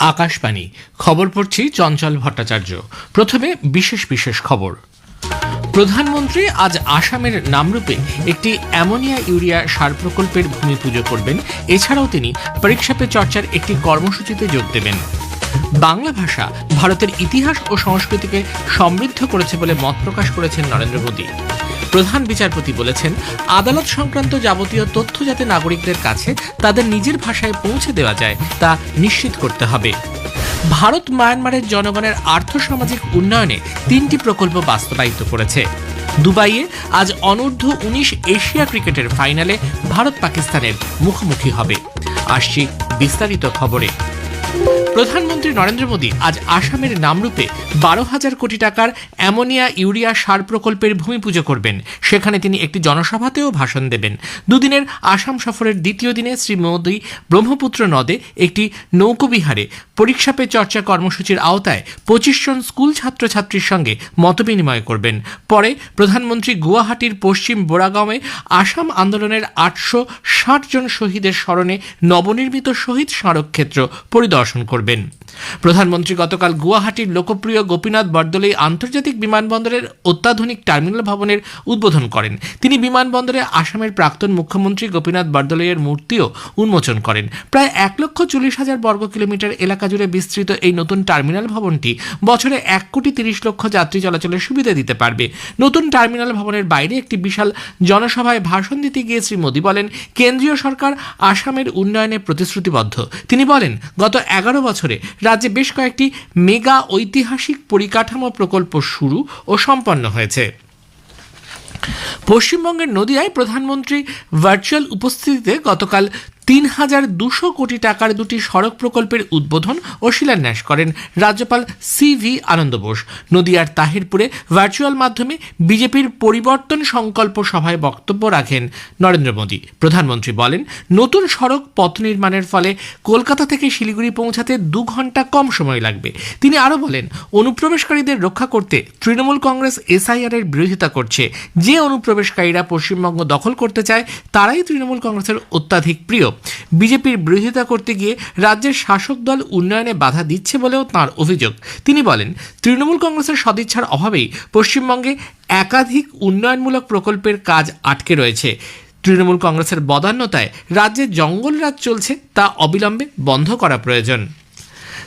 আকাশবাণী। খবর পড়ছি চঞ্চল ভট্টাচার্য। প্রথমে বিশেষ বিশেষ খবর। প্রধানমন্ত্রী আজ আসামের নামরূপে একটি অ্যামোনিয়া ইউরিয়া সার প্রকল্পের ভূমি পুজো করবেন। এছাড়াও তিনি পরীক্ষা পে চর্চার একটি কর্মসূচিতে যোগ দেবেন। বাংলা ভাষা ভারতের ইতিহাস ও সংস্কৃতিকে সমৃদ্ধ করেছে বলে মত প্রকাশ করেছেন নরেন্দ্র মোদী। প্রধান বিচারপতি বলেছেন, আদালত সংক্রান্ত যাবতীয় তথ্য যাতে নাগরিকদের কাছে তাদের নিজের ভাষায় পৌঁছে দেওয়া যায়, তা নিশ্চিত করতে হবে। ভারত মায়ানমারের জনগণের আর্থসামাজিক উন্নয়নে তিনটি প্রকল্প বাস্তবায়িত করেছে। দুবাইয়ে আজ অনূর্ধ্ব উনিশ এশিয়া ক্রিকেটের ফাইনালে ভারত পাকিস্তানের মুখোমুখি হবে। আসছি বিস্তারিত খবরে। প্রধানমন্ত্রী নরেন্দ্র মোদী আজ আসামের নামরূপে বারো হাজার কোটি টাকার অ্যামোনিয়া ইউরিয়া সার প্রকল্পের ভূমি পুজো করবেন। সেখানে তিনি একটি জনসভাতেও ভাষণ দেবেন। দুদিনের আসাম সফরের দ্বিতীয় দিনে শ্রী মোদী ব্রহ্মপুত্র নদে একটি নৌকবিহারে পরীক্ষা পে চর্চা কর্মসূচির আওতায় পঁচিশ জন স্কুল ছাত্রছাত্রীর সঙ্গে মতবিনিময় করবেন। পরে প্রধানমন্ত্রী গুয়াহাটির পশ্চিম বোরাগাঁওয়ে আসাম আন্দোলনের আটশো ষাট জন শহীদের স্মরণে নবনির্মিত শহীদ স্মারকক্ষেত্র পরিদর্শন করবেন। প্রধানমন্ত্রী গতকাল গুয়াহাটির লোকপ্রিয় গোপীনাথ বরদলৈ আন্তর্জাতিক বিমানবন্দরের অত্যাধুনিক টার্মিনাল ভবনের উদ্বোধন করেন। তিনি বিমানবন্দরে আসামের প্রাক্তন মুখ্যমন্ত্রী গোপীনাথ বরদলৈয়ের মূর্তিও উন্মোচন করেন। প্রায় এক লক্ষ চল্লিশ হাজার বর্গ কিলোমিটার এলাকা জুড়ে বিস্তৃত এই নতুন টার্মিনাল ভবনটি বছরে এক কোটি তিরিশ লক্ষ যাত্রী চলাচলের সুবিধা দিতে পারবে। নতুন টার্মিনাল ভবনের বাইরে একটি বিশাল জনসভায় ভাষণ দিতে গিয়ে শ্রী মোদী বলেন, কেন্দ্রীয় সরকার আসামের উন্নয়নে প্রতিশ্রুতিবদ্ধ। তিনি বলেন, গত এগারো বছরে রাজ্যে বেশ কয়েকটি মেগা ঐতিহাসিক পরিকাঠামো প্রকল্প শুরু ও সম্পন্ন হয়েছে। পশ্চিমবঙ্গের নদিয়ায় প্রধানমন্ত্রী ভার্চুয়াল উপস্থিতিতে গতকাল তিন হাজার দুশো কোটি টাকার দুটি সড়ক প্রকল্পের উদ্বোধন ও শিলান্যাস করেন রাজ্যপাল সি ভি আনন্দ বোস। নদিয়ার তাহিরপুরে ভার্চুয়াল মাধ্যমে বিজেপির পরিবর্তন সংকল্প সভায় বক্তব্য রাখেন নরেন্দ্র মোদী। প্রধানমন্ত্রী বলেন, নতুন সড়ক পথ নির্মাণের ফলে কলকাতা থেকে শিলিগুড়ি পৌঁছাতে দু ঘণ্টা কম সময় লাগবে। তিনি আরও বলেন, অনুপ্রবেশকারীদের রক্ষা করতে তৃণমূল কংগ্রেস এসআইআর এর বিরোধিতা করছে। যে অনুপ্রবেশকারীরা পশ্চিমবঙ্গ দখল করতে চায়, তারাই তৃণমূল কংগ্রেসের অত্যাধিক প্রিয়। বিজেপির বিরোধিতা করতে গিয়ে রাজ্যের শাসক দল উন্নয়নে বাধা দিচ্ছে বলেও তার অভিযোগ। তিনি বলেন, তৃণমূল কংগ্রেসের সদিচ্ছার অভাবেই পশ্চিমবঙ্গে একাধিক উন্নয়নমূলক প্রকল্পের কাজ আটকে রয়েছে। তৃণমূল কংগ্রেসের বদান্যতায় রাজ্যে জঙ্গল রাজ চলছে তা অবিলম্বে বন্ধ করা প্রয়োজন।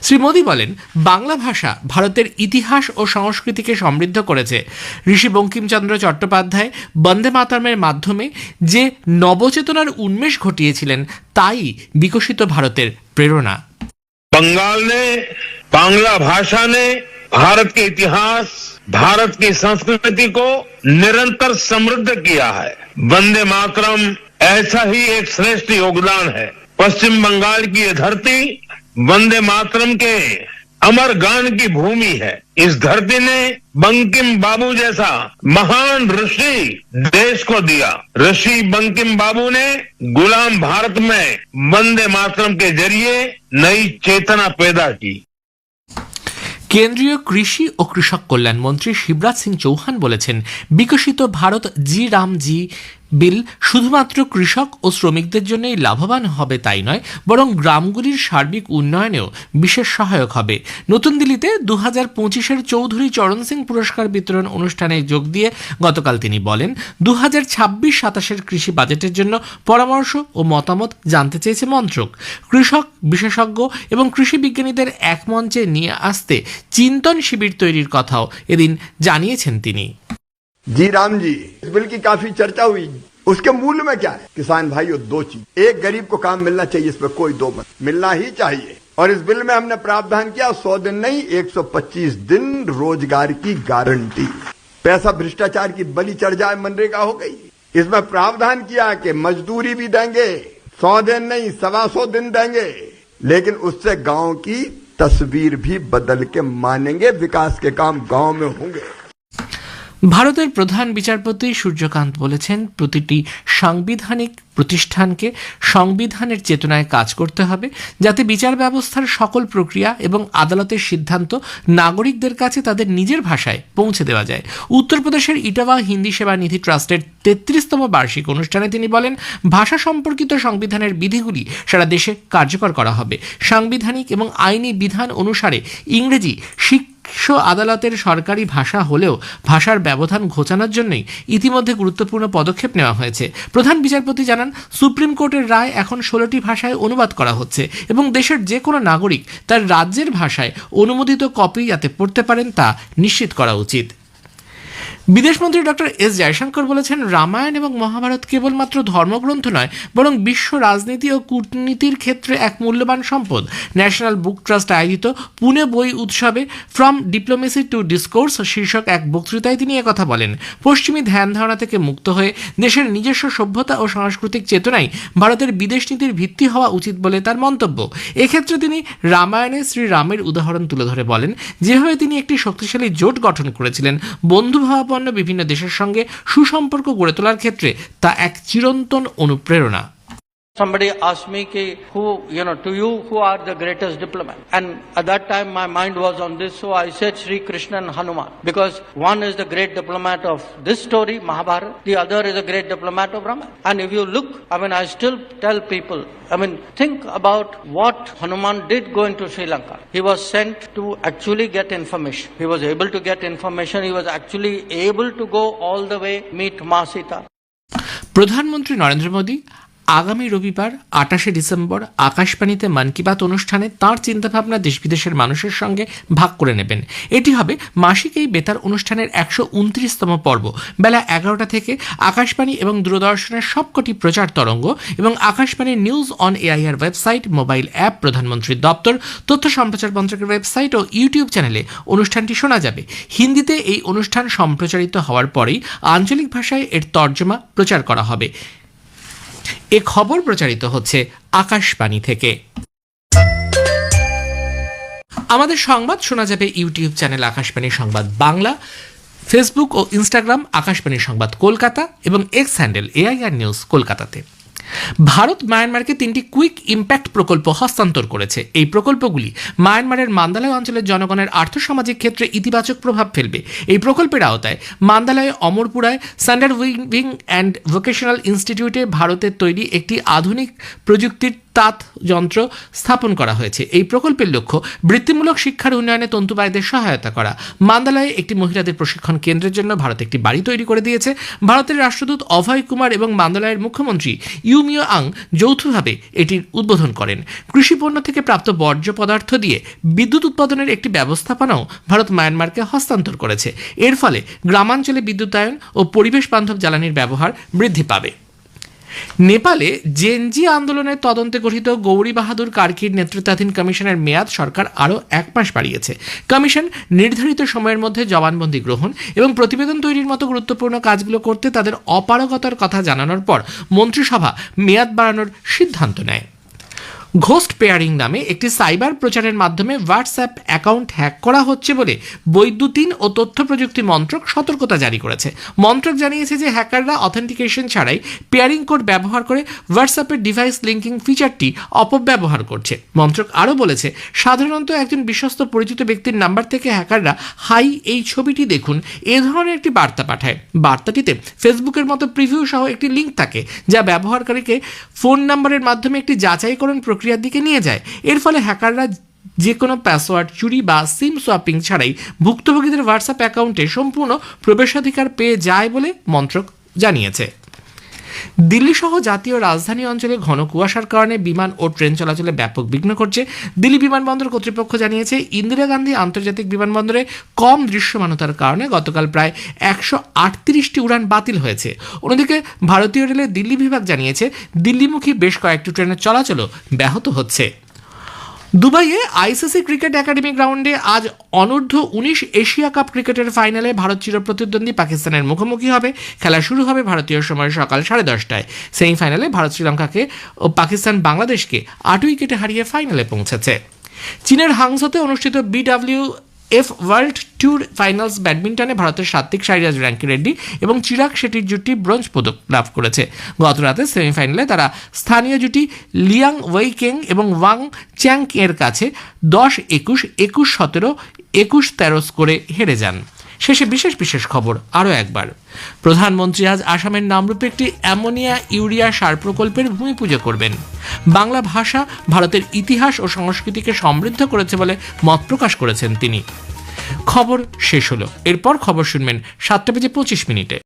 শ্রী মোদী বলেন বাংলা ভাষা ভারতের ইতিহাস ও সংস্কৃতিকে সমৃদ্ধ করেছে ঋষি বঙ্কিমচন্দ্র চট্টোপাধ্যায় বন্দে মাতরমের মাধ্যমে যে নবচেতনার উন্মেষ ঘটিয়েছিলেন তাই বিকশিত ভারতের প্রেরণা बंगाल ने बांग्ला भाषा ने भारत के इतिहास भारत की संस्कृति को निरंतर समृद्ध किया है वंदे मातरम ऐसा ही एक श्रेष्ठ योगदान है पश्चिम बंगाल की ये धरती वंदे मातरम के अमर गान की भूमि है इस धरती ने बंकिम बाबू जैसा महान ऋषि देश को दिया ऋषि बंकिम बाबू ने गुलाम भारत में वंदे मातरम के जरिए नई चेतना पैदा की কেন্দ্রীয় কৃষি ও কৃষক কল্যাণ মন্ত্রী শিবরাজ সিং চৌহান বলেছেন বিকশিত ভারত জি রামজি বিল শুধুমাত্র কৃষক ও শ্রমিকদের জন্যই লাভবান হবে তাই নয়, বরং গ্রামগুলির সার্বিক উন্নয়নেও বিশেষ সহায়ক হবে। নতুন দিল্লিতে দু হাজার পঁচিশের চৌধুরী চরণ সিং পুরস্কার বিতরণ অনুষ্ঠানে যোগ দিয়ে গতকাল তিনি বলেন দু হাজার ছাব্বিশ সাতাশের কৃষি বাজেটের জন্য পরামর্শ ও মতামত জানতে চেয়েছে মন্ত্রক। কৃষক, বিশেষজ্ঞ এবং কৃষি বিজ্ঞানীদের এক মঞ্চে নিয়ে আসতে চিন্তন শিবির তৈরির কথাও এদিন জানিয়েছেন তিনি। जी राम जी, इस बिल की काफ़ी चर्चा हुई। उसके मूल में क्या है? किसान भाइयों, दो चीज़। एक, गरीब को काम मिलना चाहिए, इस पर कोई दो मत। मिलना ही चाहिए। और इस बिल में हमने प्रावधान किया, सौ दिन नहीं 125 दिन रोज़गार की गारंटी। पैसा भ्रष्टाचार की बलि चढ़ जाए, मनरेगा हो गई। इसमें प्रावधान किया कि मजदूरी भी देंगे, सौ दिन नहीं, सवा सौ दिन देंगे। लेकिन उससे गाँव की तस्वीर भी बदल के मानेंगे, विकास के काम गाँव में होंगे। ভারতের প্রধান বিচারপতি সূর্যকান্ত বলেছেন, প্রতিটি সাংবিধানিক প্রতিষ্ঠানকে সংবিধানের চেতনায় কাজ করতে হবে যাতে বিচার ব্যবস্থার সকল প্রক্রিয়া এবং আদালতের সিদ্ধান্ত নাগরিকদের কাছে তাদের নিজের ভাষায় পৌঁছে দেওয়া যায়। উত্তরপ্রদেশের ইটাওয়া হিন্দি সেবা নিধি ট্রাস্টের তেত্রিশতম বার্ষিক অনুষ্ঠানে তিনি বলেন, ভাষা সম্পর্কিত সংবিধানের বিধিগুলি সারা দেশে কার্যকর করা হবে। সাংবিধানিক এবং আইনি বিধান অনুসারে ইংরেজি শিক্ষা শীর্ষ আদালতের সরকারি ভাষা হলেও ভাষার ব্যবধান ঘোচানোর জন্যই ইতিমধ্যে গুরুত্বপূর্ণ পদক্ষেপ নেওয়া হয়েছে। প্রধান বিচারপতি জানান, সুপ্রিম কোর্টের রায় এখন ষোলোটি ভাষায় অনুবাদ করা হচ্ছে এবং দেশের যে কোনো নাগরিক তার রাজ্যের ভাষায় অনুমোদিত কপি যাতে পড়তে পারেন তা নিশ্চিত করা উচিত। বিদেশমন্ত্রী ডক্টর এস জয়শঙ্কর বলেছেন, রামায়ণ এবং মহাভারত কেবলমাত্র ধর্মগ্রন্থ নয়, বরং বিশ্ব রাজনীতি ও কূটনীতির ক্ষেত্রে এক মূল্যবান সম্পদ। ন্যাশনাল বুক ট্রাস্ট আয়োজিত পুনে বই উৎসবে, ফ্রম ডিপ্লোমেসি টু ডিসকোর্স, শীর্ষক এক বক্তৃতায় তিনি কথা বলেন, পশ্চিমী ধ্যান ধারণা থেকে মুক্ত হয়ে দেশের নিজস্ব সভ্যতা ও সাংস্কৃতিক চেতনাই ভারতের বিদেশ নীতির ভিত্তি হওয়া উচিত বলে তার মন্তব্য। এক্ষেত্রে তিনি রামায়ণে শ্রীরামের উদাহরণ তুলে ধরে বলেন, যেভাবে তিনি একটি শক্তিশালী জোট গঠন করেছিলেন, বন্ধু বন্ধুভাবাপন্ন বিভিন্ন দেশের সঙ্গে সুসম্পর্ক গড়ে তোলার ক্ষেত্রে তা এক চিরন্তন অনুপ্রেরণা। Somebody asked me, ki, who, you know, to you, who are the greatest diplomat? And at that time, my mind was on this, so I said Sri Krishna and Hanuman. Because one is the great diplomat of this story, Mahabharata, the other is a great diplomat of Ramayana. And if you look, I mean, I still tell people, I mean, think about what Hanuman did go into Sri Lanka. He was sent to actually get information. He was able to get information. He was actually able to go all the way, meet Masita. প্রধানমন্ত্রী নরেন্দ্র মোদী আগামী রবিবার, আটাশে December, আকাশবাণীতে মন কি বাত অনুষ্ঠানে তাঁর চিন্তাভাবনা দেশ বিদেশের মানুষের সঙ্গে ভাগ করে নেবেন। এটি হবে মাসিক এই বেতার অনুষ্ঠানের একশো উনত্রিশতম পর্ব। বেলা এগারোটা থেকে আকাশবাণী এবং দূরদর্শনের সবকটি প্রচার তরঙ্গ এবং আকাশবাণীর news on AIR website, mobile app, প্রধানমন্ত্রীর দপ্তর, তথ্য সম্প্রচার মন্ত্রকের ওয়েবসাইট ও ইউটিউব চ্যানেলে অনুষ্ঠানটি শোনা যাবে। হিন্দিতে এই অনুষ্ঠান সম্প্রচারিত হওয়ার পরেই আঞ্চলিক ভাষায় এর তর্জমা প্রচার করা হবে। এ খবর প্রচারিত হচ্ছে আকাশবাণী থেকে। আমাদের সংবাদ শোনা যাবে ইউটিউব চ্যানেল আকাশবাণী সংবাদ বাংলা, ফেসবুক ও ইনস্টাগ্রাম আকাশবাণী সংবাদ কলকাতা এবং এক্স হ্যান্ডেল এআইআর নিউজ কলকাতাতে। ভারত মায়ানমারকে তিনটি কুইক ইম্প্যাক্ট প্রকল্প হস্তান্তর করেছে। এই প্রকল্পগুলি মায়ানমারের মান্দালয় অঞ্চলের জনগণের আর্থসামাজিক ক্ষেত্রে ইতিবাচক প্রভাব ফেলবে। এই প্রকল্পের আওতায় মান্দালয়ে, অমরপুরায়, স্যান্ডার উইং অ্যান্ড ভোকেশনাল ইনস্টিটিউটে ভারতের তৈরি একটি আধুনিক প্রযুক্তির তাঁত যন্ত্র স্থাপন করা হয়েছে। এই প্রকল্পের লক্ষ্য বৃত্তিমূলক শিক্ষার উন্নয়নে তন্তুবায়দের সহায়তা করা। মান্দালয়ে একটি মহিলাদের প্রশিক্ষণ কেন্দ্রের জন্য ভারত একটি বাড়ি তৈরি করে দিয়েছে। ভারতের রাষ্ট্রদূত অভয় কুমার এবং মান্দালয়ের মুখ্যমন্ত্রী ইউমিও আং যৌথভাবে এটির উদ্বোধন করেন। কৃষি পণ্য থেকে প্রাপ্ত বর্জ্য পদার্থ দিয়ে বিদ্যুৎ উৎপাদনের একটি ব্যবস্থাপনাও ভারত মায়ানমারকে হস্তান্তর করেছে। এর ফলে গ্রামাঞ্চলে বিদ্যুতায়ন ও পরিবেশ বান্ধব জ্বালানির ব্যবহার বৃদ্ধি পাবে। নেপালে জেনজি আন্দোলনের তদন্তে গঠিত গৌরী বাহাদুর কার্কির নেতৃত্বাধীন কমিশনের মেয়াদ সরকার আরও এক মাস বাড়িয়েছে। কমিশন নির্ধারিত সময়ের মধ্যে জবানবন্দি গ্রহণ এবং প্রতিবেদন তৈরির মতো গুরুত্বপূর্ণ কাজগুলো করতে তাদের অপারগতার কথা জানানোর পর মন্ত্রিসভা মেয়াদ বাড়ানোর সিদ্ধান্ত নেয়। ঘোস্ট পেয়ারিং নামে একটি সাইবার প্রচারের মাধ্যমে হোয়াটসঅ্যাপ অ্যাকাউন্ট হ্যাক করা হচ্ছে বলে বৈদ্যুতিন ও তথ্য প্রযুক্তি মন্ত্রক সতর্কতা জারি করেছে। মন্ত্রক জানিয়েছে যে হ্যাকাররা অথেন্টিকেশন ছাড়াই পেয়ারিং কোড ব্যবহার করে হোয়াটসঅ্যাপের ডিভাইস লিঙ্কিং ফিচারটি অপব্যবহার করছে। মন্ত্রক আরও বলেছে, সাধারণত একজন বিশ্বস্ত পরিচিত ব্যক্তির নাম্বার থেকে হ্যাকাররা হাই এই ছবিটি দেখুন, এ ধরনের একটি বার্তা পাঠায়। বার্তাটিতে ফেসবুকের মতো প্রিভিউ সহ একটি লিঙ্ক থাকে, যা ব্যবহারকারীকে ফোন নাম্বারের মাধ্যমে একটি যাচাইকরণ প্রক্রিয়ার দিকে নিয়ে যায়। এর ফলে হ্যাকাররা যে কোনো পাসওয়ার্ড, চুরি বা সিম সোয়াপিং ছাড়াই ভুক্তভোগীদের হোয়াটসঅ্যাপ অ্যাকাউন্টে সম্পূর্ণ প্রবেশাধিকার পেয়ে যায় বলে মন্ত্রক জানিয়েছে। দিল্লি সহ জাতীয় রাজধানী অঞ্চলে ঘন কুয়াশার কারণে বিমান ও ট্রেন চলাচলে ব্যাপক বিঘ্ন করছে দিল্লি বিমানবন্দর কর্তৃপক্ষ জানিয়েছে, ইন্দিরা গান্ধী আন্তর্জাতিক বিমানবন্দরে কম দৃশ্যমানতার কারণে গতকাল প্রায় একশো আটত্রিশটি উড়ান বাতিল হয়েছে। অন্যদিকে ভারতীয় রেলের দিল্লি বিভাগ জানিয়েছে, দিল্লিমুখী বেশ কয়েকটি ট্রেনের চলাচলও ব্যাহত হচ্ছে। দুবাইয়ে আইসিসি ক্রিকেট একাডেমি গ্রাউন্ডে আজ অনূর্ধ্ব উনিশ এশিয়া কাপ ক্রিকেটের ফাইনালে ভারত চিরপ্রতিদ্বন্দ্বী পাকিস্তানের মুখোমুখি হবে। খেলা শুরু হবে ভারতীয় সময় সকাল সাড়ে দশটায়। সেমিফাইনালে ভারত শ্রীলঙ্কাকে ও পাকিস্তান বাংলাদেশকে আট উইকেটে হারিয়ে ফাইনালে পৌঁছেছে। চীনের হাংসোতে অনুষ্ঠিত BW F world tour finals ব্যাডমিন্টনে ভারতের সাত্বিক সাইরাজ র্যাঙ্কি রেড্ডি এবং চিরাগ শেট্টির জুটি ব্রোঞ্জ পদক লাভ করেছে। গত রাতে সেমিফাইনালে তারা স্থানীয় জুটি লিয়াং ওয়েইকেং এবং ওয়াং চ্যাং এর কাছে দশ একুশ একুশ সতেরো, একুশ তেরো স্কোরে হেরে যান। শেষে বিশেষ বিশেষ খবর, আরও একবার। প্রধানমন্ত্রী আজ আসামের নামরূপে একটি অ্যামোনিয়া ইউরিয়া সার প্রকল্পের ভূমি পুজো করবেন। বাংলা ভাষা ভারতের ইতিহাস ও সংস্কৃতিকে সমৃদ্ধ করেছে বলে মত প্রকাশ করেছেন তিনি। খবর শেষ হলো। এরপর খবর শুনবেন সাতটা বেজে পঁচিশ মিনিটে।